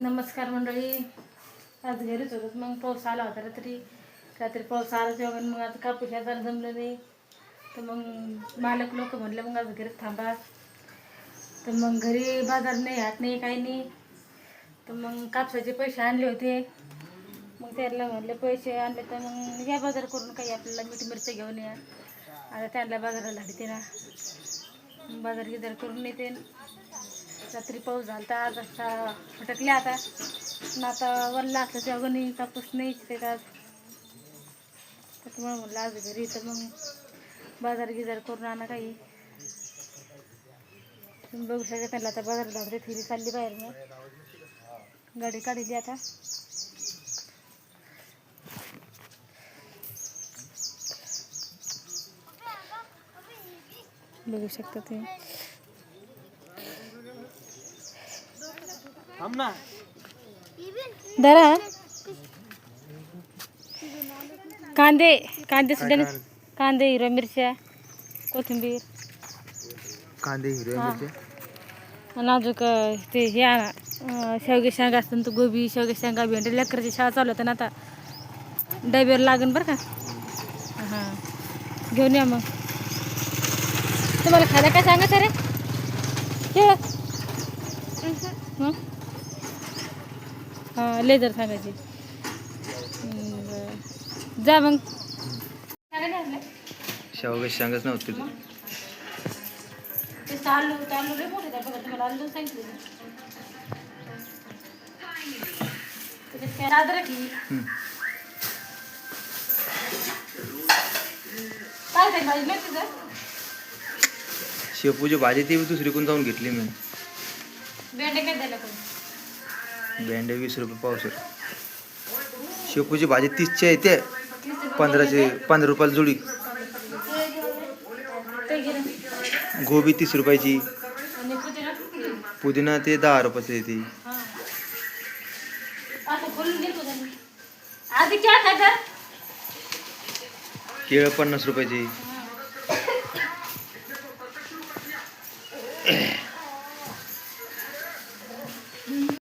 नमस्कार मंडळी. आज घरीच होतो मग पाऊस आला होता रात्री. रात्री पाऊस आला तेव्हा मग आता कापूस शेताला जमलं नाही. तर मग मालक लोक म्हणले मग आज घरीच थांबा. तर मग घरी बाजार नाही हात नाही काही नाही. तर मग कापसाचे पैसे आणले होते. मग त्याला म्हणले पैसे आणले तर मग या बाजार करून काही आपल्याला मीठ मिरच्या घेऊन या. आता त्यांना बाजाराला हाडते ना मग बाजार गिजार करून येते रात्री पाऊस झाला तर आज असा फटकले आता. पण आता वल्ला असलं तेव्हा गणी कापूस नाही ते आज. त्याच्यामुळे म्हणलं आज घरी तर मग बाजार गिजार करून आणा काही. तुम्ही बघू शकता त्यांना आता बाजार धावते फिरी चालली बाहेर मग. गाडी काढली आता. बघू शकता तुम्ही. दरा. कांदे कांदे सुद्धा. कांदे? हिरव्या मिरच्या कोथिंबीर. कांदे हिरव्या. मिरच्या? आणि अजून अं, ते हे आणा. शेवगे शेंगा असतात तो गोबी शेवगे शेंगा भेंडी लेकराची शाळा चालू होतं ना आता. डब्यावर लागन बरं का? हां. घेऊन या मग. तुम्हाला खायला काय सांगायचं रे? हे. हं? लेदर सांगायची. जा मग? शेवगा शेंगाच नव्हते ते. बघा तुम्हाला अजून सांगितलं. त्याच्यात काय. काय काय भाजी माहिती का शेपूची भाजी ती दुसरी कोण जाऊन घेतली मी भेंडे काय द्यायला भेंडे वीस रुपये पावशेर शेपूची भाजी तीसची आहे ते पंधराची पंधरा रुपयाला जुडी. गोबी तीस रुपयाची. पुदिना ते दहा रुपयाची येते केळ पन्नास रुपयाची.